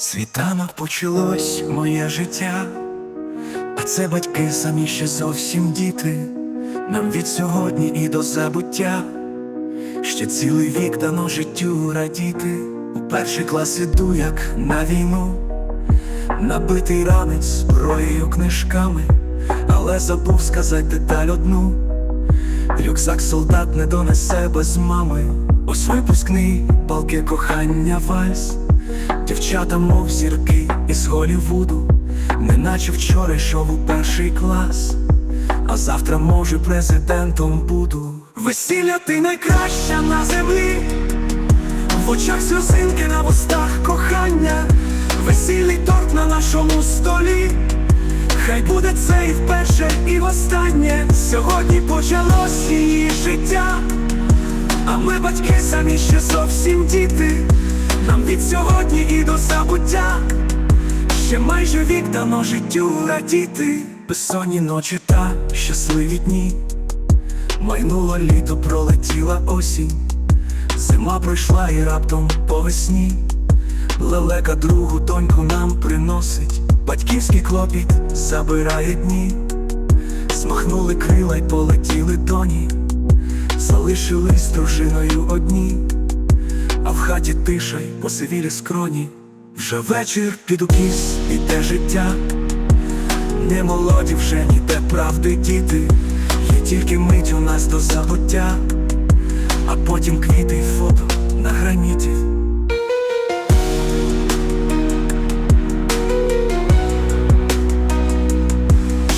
Світанок почалось моє життя, а це батьки самі ще зовсім діти. Нам від сьогодні і до забуття ще цілий вік дано життю радіти. У перший клас іду, як на війну, набитий ранець зброєю книжками, але забув сказати деталь одну. Рюкзак солдат не донесе без мами. Ось випускний, палки кохання вальс. Дівчата, мов зірки із Голівуду, неначе вчора йшов у перший клас, а завтра, може, президентом буду. Весілля ти найкраща на землі, в очах сльозинки на вустах кохання, весільний торт на нашому столі. Хай буде це і вперше, і востаннє. Сьогодні почалось її життя. А ми батьки самі ще зовсім діти. Від сьогодні і до забуття. Ще майже вік дано життю радіти. Безсонні ночі та щасливі дні. Майнуло літо, пролетіла осінь. Зима пройшла і раптом по весні. Лелека другу доньку нам приносить. Батьківський клопіт забирає дні. Смахнули крила й полетіли доні. Залишились дружиною одні, а в хаті тиша й посивілі скроні. Вже вечір під укіс іде життя, не молоді вже ніде правди діти, є тільки мить у нас до забуття, а потім квіти й фото на граніті.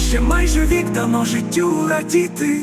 Ще майже вік дано життю радіти.